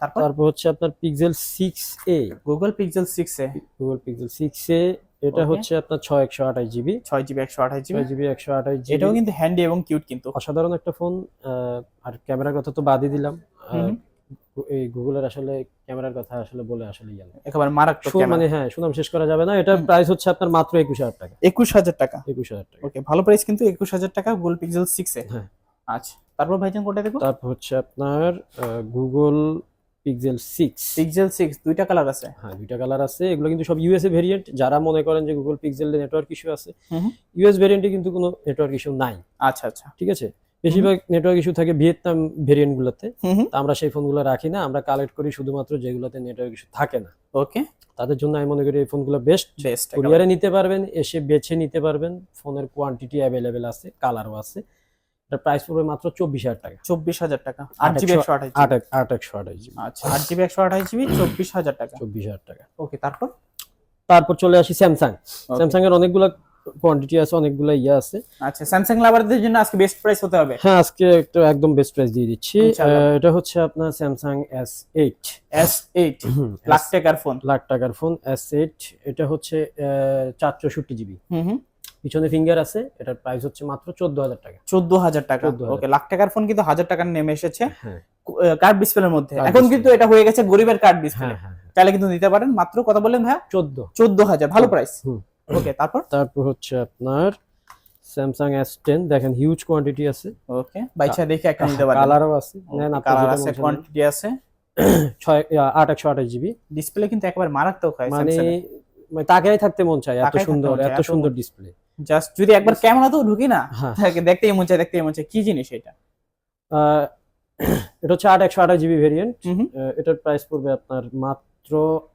তারপর? হচ্ছে আপনার Pixel six A Google Pixel six A Google Pixel six A এটা হচ্ছে আপনার ছয় একশো আঠাশ জিবি। ছয় জিবি একশো আঠাশ জিবি। জিবি একশো আঠাশ এটাও কিন্তু হ্যান্ডি এবং কিউট কিন্তু। অসাধারণ একটা ফোন আর ক্যামেরার কথা তো বাদই দিলাম। এই গুগলের আসলে ক্যামেরার কথা আসলে বলে আসলে একেবারে মারাত্মক মানে হ্যাঁ সুনাম শেষ করা যাবে না। হুম। প্রাইস হচ্ছে আপনার মাত্র একুশ হাজার টাকা। একুশ হাজার টাকা? একুশ হাজার টাকা। ওকে ভালো প্রাইস কিন্তু একুশ হাজার টাকা গুগল পিক্সেল সিক্স এ। হ্যাঁ। আচ্ছা তারপর ভাইজান কোনটা দেখো তারপর হচ্ছে আপনার Google Pixel six Pixel six দুইটা কালার আছে। হ্যাঁ দুইটা কালার আছে। এগুলো কিন্তু সব ইউএসএ ভেরিয়েন্ট যারা মনে করেন যে গুগল পিক্সেল নেটওয়ার্ক ইস্যু আছে। ইউএস ভেরিয়েন্টে কিন্তু কোনো নেটওয়ার্ক ইস্যু নাই। আচ্ছা আচ্ছা। ঠিক আছে? বেশিরভাগ নেটওয়ার্ক ইস্যু থাকে ভিয়েতনাম ভেরিয়েন্ট গুলোতে। আমরা সেই ফোনগুলো রাখি না আমরা কালেক্ট করি শুধুমাত্র যেগুলোতে নেটওয়ার্ক ইস্যু থাকে না। ওকে তাদের জন্য আমি মনে করি এই ফোনগুলো বেস্ট বেস্ট কুরিয়ারে নিতে পারবেন এসে বেছে নিতে পারবেন ফোনের কোয়ান্টিটি অ্যাভেলেবেল আছে কালারও আছে। এটার প্রাইস পড়বে মাত্র চব্বিশ হাজার টাকা। চব্বিশ হাজার টাকা। আট জিবি একশো আঠাশ আট একশো আঠাশ জিবি আচ্ছা আট জিবি একশো আঠাশ জিবি চব্বিশ হাজার টাকা। চব্বিশ হাজার টাকা। ওকে তারপর? তারপর চলে আসি স্যামসাং স্যামসাং এর অনেকগুলো কোয়ান্টিটি আছে অনেকগুলো ইয়ে আছে। আচ্ছা স্যামসাং লাভারদের জন্য আজকে বেস্ট প্রাইস হতে হবে? হ্যাঁ আজকে একটা একদম বেস্ট প্রাইস দিয়ে দিচ্ছি। এটা হচ্ছে আপনার Samsung S eight S eight lakh টাকার ফোন লাখ টাকার ফোন এস এইট এটা হচ্ছে চার চৌষট্টি জিবি হুম হুম। পিছনে ফিঙ্গার আছে এটার প্রাইস হচ্ছে মাত্র চোদ্দ হাজার টাকা। চোদ্দ হাজার টাকা। ওকে লাখ টাকার ফোন কিন্তু হাজার টাকার নেমে এসেছে। হ্যাঁ। কার্ড ডিসপ্লের মধ্যে। এখন কিন্তু এটা হয়ে গেছে গরিবের কার্ড ডিসপ্লে তাহলে কিন্তু নিতে পারেন। মাত্র কত বললেন ভাইয়া? চোদ্দ। চোদ্দ হাজার ভালো প্রাইস হুম। ওকে তারপর? তারপর হচ্ছে আপনার স্যামসাং এস টেন দেখেন হিউজ কোয়ান্টিটি আছে। ওকে বাইচা দেখে একটা নিতে পারেন। কালারও আছে। নেন কালার আছে মন। কোয়ান্টিটি আছে। ছয় আট একশো আঠাশ জিবি ডিসপ্লে কিন্তু একেবারে মারাত্মক হয় মানে মানে তাকাই থাকতে মন চায় এত সুন্দর এত সুন্দর ডিসপ্লে জাস্ট যদি একবার ক্যামেরা তো ঢুকি না হ্যাঁ। দেখতেই মন চায় দেখতেই মন চায় কি জিনিস এটা? এটা হচ্ছে আট একশো আঠাশ জিবি ভেরিয়েন্ট এটার প্রাইস পড়বে আপনার মাত্র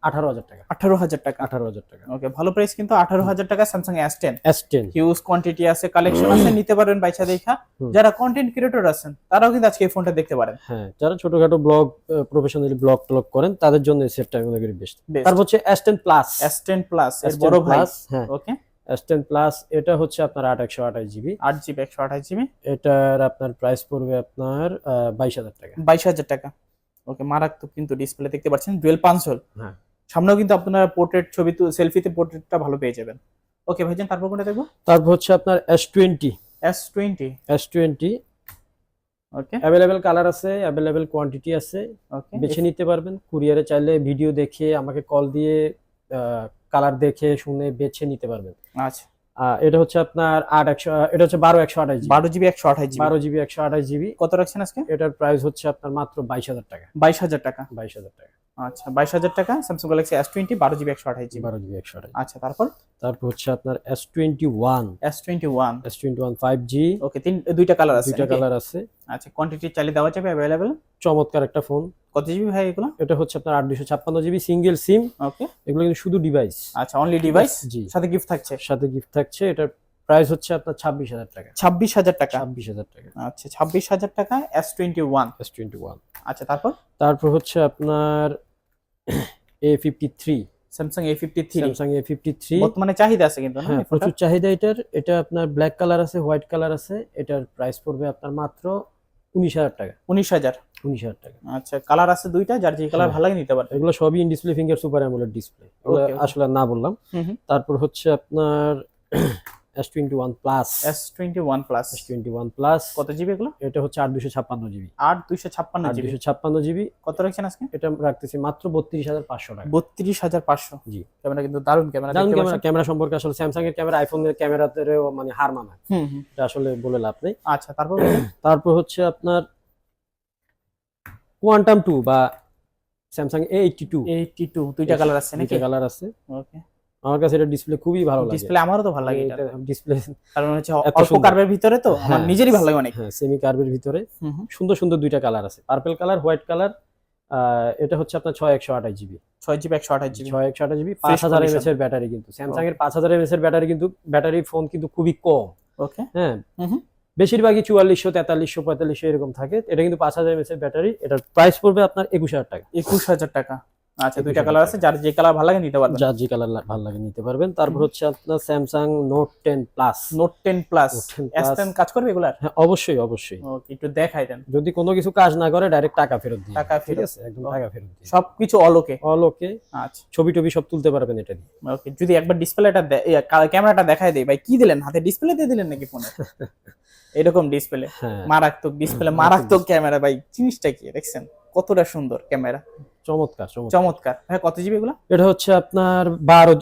আঠারো হাজার টাকা। আঠারো হাজার টাকা। আঠারো হাজার টাকা। ওকে ভালো প্রাইস কিন্তু আঠারো হাজার টাকা Samsung S ten S ten huge quantity আছে কালেকশন আছে নিতে পারবেন বাইচা দেখা। যারা কন্টেন্ট ক্রিয়েটর আছেন তারাও কিন্তু আজকে এই ফোনটা দেখতে পারেন। হ্যাঁ যারা ছোটখাটো ব্লগ প্রফেশনালি ব্লগ টলগ করেন তাদের জন্য এই সেটটা আমি মনে করি বেস্ট তারপর হচ্ছে S ten plus S ten plus এর বড় ভাই। হ্যাঁ। ওকে এস টেন প্লাস এটা হচ্ছে আপনার আট একশো আঠাশ জিবি আট জিবি একশো আঠাশ জিবি এটার আপনার প্রাইস পড়বে আপনার বাইশ হাজার টাকা। বাইশ হাজার টাকা। ওকে মারাত্মক কিন্তু ডিসপ্লে দেখতে পাচ্ছেন ডুয়েল পাঁচশোল হ্যাঁ। সামনেও কিন্তু আপনারা পোর্ট্রেট ছবি তো সেলফিতে পোর্ট্রেটটা ভালো পেয়ে যাবেন। ওকে ভাইজান তারপর কোনটা দেখব? তারপর হচ্ছে আপনার S twenty S twenty S twenty okay. Available colour আছে অ্যাভেলেবেল কোয়ান্টিটি আছে। ওকে। বেছে নিতে পারবেন। কুরিয়ারে চাইলে ভিডিও দেখে আমাকে কল দিয়ে কালার দেখে শুনে বেছে নিতে পারবেন। আচ্ছা। এটা হচ্ছে আপনার আট একশো এটা হচ্ছে বারো একশো আঠাশ বারো জিবি একশো আঠাশ জিবি। বারো জিবি একশো আঠাশ জিবি। কত রাখছেন আজকে? এটার প্রাইস হচ্ছে আপনার মাত্র বাইশ হাজার টাকা। বাইশ হাজার টাকা? বাইশ হাজার টাকা। আচ্ছা বাইশ হাজার টাকা স্যামসাং গ্যালাক্সি এস টোয়েন্টি বারো জিবি একশো আঠাশ জিবি। বারো জিবি একশো আঠাশ আচ্ছা তারপর? তারপর হচ্ছে আপনার S twenty one S twenty one S twenty one five G okay তিন দুইটা কালার আছে দুইটা কালার আছে। আচ্ছা কোয়ান্টিটি চাইলে দেওয়া যাবে অ্যাভেলেবেল চমৎকার একটা ফোন। কত জিবি ভাই এগুলো? এটা হচ্ছে আপনার আট দুশো ছাপ্পান্ন জিবি সিঙ্গেল সিম ওকে এগুলো কিন্তু শুধু ডিভাইস আচ্ছা অনলি ডিভাইস জি। সাথে গিফট থাকছে? সাথে গিফট থাকছে। এটার প্রাইস হচ্ছে আপনার ছাব্বিশ হাজার টাকা। ছাব্বিশ হাজার টাকা? ছাব্বিশ হাজার টাকা। আচ্ছা ছাব্বিশ হাজার টাকা S twenty one S twenty one আচ্ছা তারপর? তারপর হচ্ছে আপনার A fifty three Samsung A fifty three Samsung A fifty three বর্তমানে চাহিদা আছে কিন্তু না হ্যাঁ প্রচুর চাহিদা এটার। এটা আপনার ব্ল্যাক কালার আছে হোয়াইট কালার আছে। এটার প্রাইস পড়বে আপনার মাত্র উনিশ হাজার টাকা। উনিশ হাজার? উনিশ হাজার টাকা। আচ্ছা কালার আছে দুইটা যার যে কালার হ্যাঁ। ভালো লাগে নিতে পারে এগুলো সবই in display finger super AMOLED display. আসলে না বললাম। তারপর হচ্ছে আপনার S twenty one plus S twenty one plus S twenty one plus কত জিবি এগুলো? এটা হচ্ছে আট দুশো ছাপ্পান্ন জিবি আট দুইশো ছাপ্পান্ন আট জিবি দুশো ছাপ্পান্ন জিবি কত রাখছেন আজকে? এটা রাখতেছি মাত্র বত্রিশ হাজার পাঁচশো টাকা। বত্রিশ হাজার পাঁচশো। জি। ক্যামেরা কিন্তু দারুণ ক্যামেরা দেখতে ক্যামেরা ক্যামেরা সম্পর্কে আসলে স্যামসাং এর ক্যামেরা আইফোনের ক্যামেরাতেও মানে হার মানায়। হুম হুম। এটা আসলে বলে লাভ নেই। আচ্ছা তারপর তারপর হচ্ছে আপনার কোয়ান্টাম টু বা স্যামসাং টু এইটটি টু দুইটা কালার আছে নাকি? কালার আছে। ওকে আমার কাছে এটা ডিসপ্লে খুবই ভালো লাগে। ডিসপ্লে আমারও তো ভালো লাগে এটা ডিসপ্লে কারণ হচ্ছে অল্প। কার্ভের ভিতরে তো আমার হ্যাঁ। নিজেরই ভালো লাগে অনেক। হ্যাঁ সেমি কার্ভের ভিতরে। সুন্দর সুন্দর দুইটা কালার আছে। পার্পল কালার হোয়াইট কালার এটা হচ্ছে আপনার ছয় একশো আঠাশ জিবি ছয় জিবি একশো আঠাশ জিবি ছয় একশো আঠাশ জিবি পাঁচ হাজার এমএস এর ব্যাটারি কিন্তু। স্যামসাং এর পাঁচ হাজার এমএস এর ব্যাটারি কিন্তু ব্যাটারি ফোন কিন্তু খুবই কম। ওকে হ্যাঁ। বেশিরভাগই চুয়াল্লিশশো তেতাল্লিশশো পঁয়তাল্লিশশো এরকম থাকে। এটা কিন্তু পাঁচ হাজার এমএস এর ব্যাটারি এটার প্রাইস পড়বে আপনার একুশ হাজার টাকা। একুশ হাজার টাকা। আচ্ছা 21,000 দুইটা কালার আছে যার যে কালার ভালো লাগে নিতে পারবেন। যার যে কালার ভালো লাগে নিতে পারবেন। তারপর হচ্ছে আপনার Samsung note ten plus note ten plus Note 10 S Plus। Ten কাজ করবে এগুলার? হ্যাঁ অবশ্যই অবশ্যই। ওকে একটু দেখাই দেন। যদি কোনো কিছু কাজ না করে ডাইরেক্ট টাকা ফেরত দিয়ে। টাকা ঠিক। আছে? একদম টাকা ফেরত দিয়ে। সবকিছু অলোকে অল ওকে আচ্ছা। ছবি টবি সব তুলতে পারবেন এটা দিয়ে ওকে যদি একবার ডিসপ্লেটা ক্যামেরাটা দেখায় দেয় ভাই কি দিলেন? হাতে ডিসপ্লে দিয়ে দিলেন নাকি ফোনে? এরকম ডিসপ্লে। হ্যাঁ। মারাত্মক ডিসপ্লে মারাত্মক ক্যামেরা। ভাই জিনিসটা কি? দেখছেন কতটা সুন্দর ক্যামেরা। চমৎকার চমৎকার। হ্যাঁ কত জিবি এগুলো? এটা হচ্ছে আপনার বারো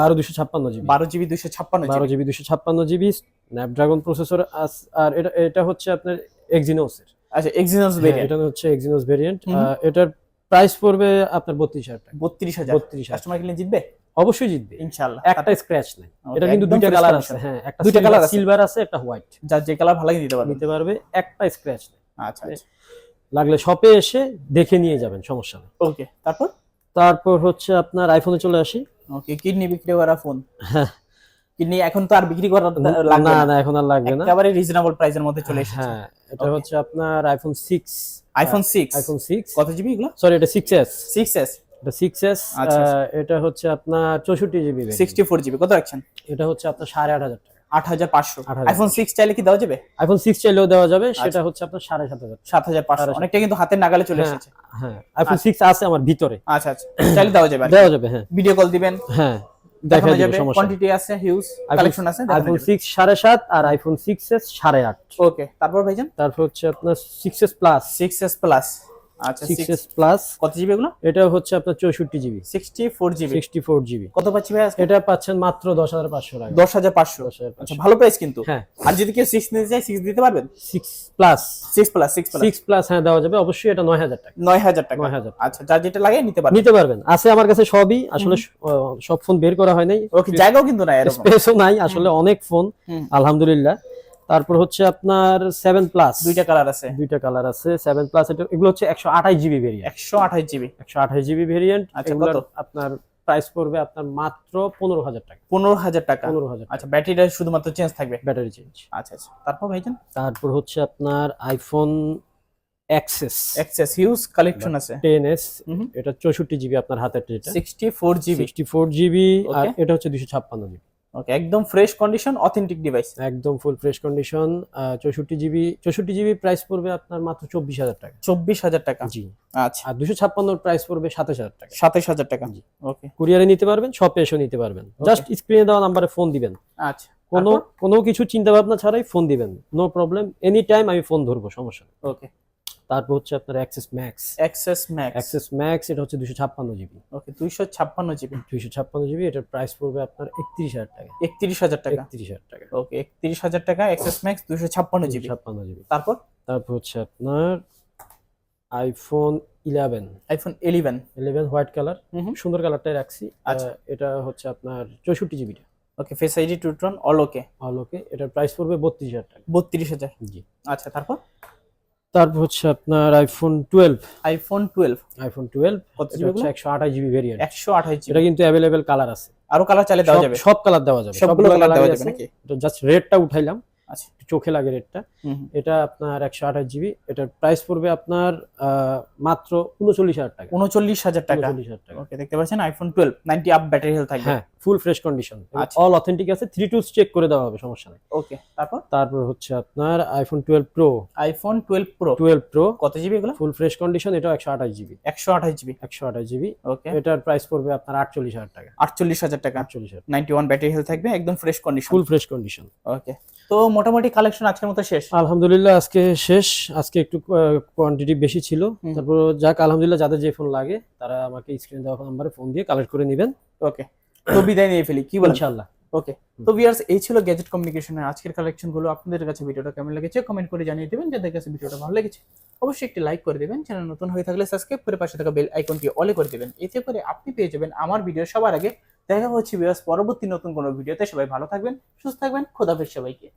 বারো দুশো ছাপ্পান্ন জিবি বারো জিবি দুইশো ছাপ্পান্ন বারো জিবি দুশো ছাপ্পান্ন জিবি স্ন্যাপড্রাগন প্রসেসর আর এটা এটা হচ্ছে আপনার এক্সিনোস এর। আচ্ছা এক্সিনোস হ্যাঁ, ভেরিয়েন্ট এটা হচ্ছে এক্সিনোস ভেরিয়েন্ট এটার প্রাইস পড়বে আপনার বত্রিশ হাজার টাকা। বত্রিশ হাজার। বত্রিশ কাস্টমার কিনলে জিতবে? অবশ্যই জিতবে। ইনশাল্লাহ একটা স্ক্র্যাচ নেই। এটা কিন্তু দুইটা কালার আছে। হ্যাঁ একটা দুইটা কালার সিলভার আছে। একটা হোয়াইট যার যে কালার ভালো নিতে পারবেন নিতে পারবে একটা স্ক্র্যাচ নেই। আচ্ছা আচ্ছা। লাগলে শপে এসে দেখে নিয়ে যাবেন সমস্যা নেই। ওকে তারপর? তারপর হচ্ছে আপনার আইফোনে চলে আসি। ওকে কিডনি বিক্রি করা ফোন হ্যাঁ। কিডনি এখন তো আর বিক্রি করা লাগবে না। না এখন আর লাগবে না। একেবারে রিজনেবল প্রাইসের মধ্যে চলে এসেছে। হ্যাঁ এটা হচ্ছে আপনার iPhone six iPhone six iPhone six কত জিবি এগুলো? সরি এটা সিক্স এস সিক্স এস এটা সিক্স এস আচ্ছা, আচ্ছা। এটা হচ্ছে আপনার চৌষট্টি জিবি সিক্সটি ফোর জিবি কত রাখছেন? এটা হচ্ছে আপনার সাড়ে আট হাজার টাকা। আট হাজার পাঁচশো। আইফোন সিক্স চাইলে কি দেওয়া যাবে? আইফোন সিক্স চাইলেও দেওয়া যাবে আচ্ছা। সেটা হচ্ছে আপনার সাড়ে সাত হাজার। সাত হাজার পাঁচশো। অনেকটা কিন্তু হাতের নাগালে চলে হ্যাঁ। এসেছে। হ্যাঁ আইফোন সিক্স আছে আমার ভিতরে। আচ্ছা আচ্ছা। চাইলে দেওয়া যাবে দেওয়া যাবে হ্যাঁ। ভিডিও কল দিবেন। হ্যাঁ দেখা যাবে। কোয়ান্টিটি আছে হিউজ কালেকশন আছে আইফোন সিক্স সাড়ে সাত আর আইফোন ওকে তারপর ভাইজান? তারপর হচ্ছে আপনার six S plus six S plus আচ্ছা প্লাস কত জিবি এগুলো? এটা হচ্ছে আপনার চৌষট্টি GB sixty four GB sixty four GB কত পাচ্ছি ভাই এটা পাচ্ছেন মাত্র টাকা। আচ্ছা ভালো প্রাইস কিন্তু। হ্যাঁ। আর যদি কেউ নিতে চায় দিতে পারবেন? প্লাস প্লাস প্লাস হ্যাঁ দেওয়া যাবে। অবশ্যই এটা নয় হাজার টাকা। নয় হাজার টাকা। নয় হাজার। আচ্ছা যার যেটা লাগে নিতে পারবেন। নিতে পারবেন। আছে আমার কাছে সবই। আসলে সব ফোন বের করা হয় নাই। ওকে জায়গাও কিন্তু না এরকম। স্পেসও নাই। আসলে অনেক ফোন আলহামদুলিল্লাহ। তারপর হচ্ছে আপনার সেভেন প্লাস দুইটা কালার আছে। দুইটা কালার আছে সেভেন প্লাস এটা এগুলো হচ্ছে একশো আঠাশ জিবি ভেরিয়েন্ট একশো আঠাশ জিবি একশো আঠাশ জিবি ভেরিয়েন্ট আচ্ছা, কত? আপনার প্রাইস পড়বে আপনার মাত্র পনেরো হাজার টাকা। পনেরো হাজার টাকা। পনেরো হাজার আচ্ছা ব্যাটারিটা শুধুমাত্র চেঞ্জ থাকবে? ব্যাটারি চেঞ্জ আচ্ছা আচ্ছা। তারপর ভাইজান? তারপর হচ্ছে আপনার iPhone XS XS huge collection আছে। টেন এস হুম। এটা চৌষট্টি জিবি আপনার হাতের যেটা। Sixty four GB sixty four GB আর এটা হচ্ছে দুশো ছাপ্পান্ন জিবি ওকে একদম ফ্রেশ কন্ডিশন অথেন্টিক ডিভাইস একদম ফুল ফ্রেশ কন্ডিশন চৌষট্টি জিবি চৌষট্টি জিবি প্রাইস পড়বে আপনার মাত্র চব্বিশ হাজার টাকা। চব্বিশ হাজার টাকা। জি। আচ্ছা। আর দুশো ছাপ্পান্নর প্রাইস পড়বে সাতাশ হাজার টাকা। সাতাশ হাজার টাকা। জি। ওকে কুরিয়ারে নিতে পারবেন শপে এসে নিতে পারবেন। জাস্ট স্ক্রিনে দেওয়া নাম্বারে ফোন দিবেন। আচ্ছা। কোনো কোনো কিছু চিন্তা ভাবনা ছাড়াই ফোন দিবেন। নো প্রবলেম এনি টাইম আমি ফোন ধরবো সমস্যা ওকে তারপর হচ্ছে আপনার XS Max XS Max XS Max এটা হচ্ছে দুশো ছাপ্পান্ন জিবি। ওকে দুইশো ছাপ্পান্ন জিবি। দুইশো ছাপ্পান্ন জিবি এটার প্রাইস পড়বে আপনার একত্রিশ হাজার টাকা। একত্রিশ হাজার টাকা। একত্রিশ হাজার টাকা। ওকে একত্রিশ হাজার টাকা এক্সেস ম্যাক্স দুইশো ছাপ্পান্ন জিবি। ছাপ্পান্ন জিবি। তারপর? তারপর হচ্ছে আপনার iPhone eleven iPhone eleven eleven white colour. সুন্দর কালারটাই রাখছি। আচ্ছা। এটা হচ্ছে আপনার চৌষট্টি জিবিটা। Okay face ID টুট্রন all okay all okay এটার প্রাইস পড়বে বত্রিশ হাজার টাকা। বত্রিশ হাজার। জি। আচ্ছা তারপর? তারপর হচ্ছে আপনার iPhone twelve iPhone twelve iPhone twelve কত জিবি হচ্ছে একশো আঠাশ জিবি ভেরিয়েন্ট একশো আঠাশ জিবি এটা কিন্তু অ্যাভেলেবেল কালার আছে। আরও কালার চালে দেওয়া যাবে। সব কালার দেওয়া যাবে। সবগুলো কালার দেওয়া যাবে নাকি? জাস্ট রেডটা উঠাইলাম। আচ্ছা। চোখে লাগে হুম। এটা আপনার একশো আঠাশ জিবি। এটার প্রাইস পড়বে আপনার মাত্র উনচল্লিশ হাজার টাকা। উনচল্লিশ হাজার টাকা। উনচল্লিশ হাজার টাকা। ওকে দেখতে পাচ্ছেন iPhone twelve ninety up battery health থাকবে। হ্যাঁ full fresh condition. All authentic আছে থ্রি টুলস চেক করে দেওয়া হবে সমস্যা নেই। ওকে তারপর? তারপর হচ্ছে আপনার iPhone twelve pro iPhone twelve pro twelve pro কত জিবি এগুলো? ফুল ফ্রেশ কন্ডিশন এটাও একশো আঠাশ জিবি। একশো আঠাশ জিবি। একশো আঠাশ জিবি। ওকে। এটার প্রাইস পড়বে আপনার আটচল্লিশ হাজার টাকা। আটচল্লিশ হাজার টাকা। আটচল্লিশ হাজার নাইনটি ওয়ান ব্যাটারি হেলথ থাকবে একদম fresh condition full fresh condition okay তো মোটামুটি কালেকশন আজকের মতো শেষ? আলহামদুলিল্লাহ আজকে শেষ। আজকে একটু কোয়ান্টিটি বেশি ছিল। তারপর যাক আলহামদুলিল্লাহ যাদের যে ফোন লাগে তারা আমাকে স্ক্রিনে দেওয়া নাম্বারে ফোন দিয়ে কালেক্ট করে নেবেন। ওকে তো বিদায় নিয়ে ফেলি। কি বলেন? ইনশাল্লাহ ওকে তো ভিউয়ার্স এই ছিল গ্যাজেট কমিউনিকেশনের আজকের কালেকশনগুলো। আপনাদের কাছে ভিডিওটা কেমন লেগেছে কমেন্ট করে জানিয়ে দেবেন। যাদের কাছে ভিডিওটা ভালো লেগেছে অবশ্যই একটি লাইক করে দেবেন। চ্যানেল নতুন হয়ে থাকলে সাবস্ক্রাইব করে পাশে থাকা বেল আইকনটি অলে করে দেবেন। এতে করে আপনি পেয়ে যাবেন আমার ভিডিও সবার আগে। দেখা হচ্ছে ভিউয়ার্স পরবর্তী নতুন কোনো ভিডিওতে সবাই ভালো থাকবেন সুস্থ থাকবেন। খোদাফেজ সবাইকে।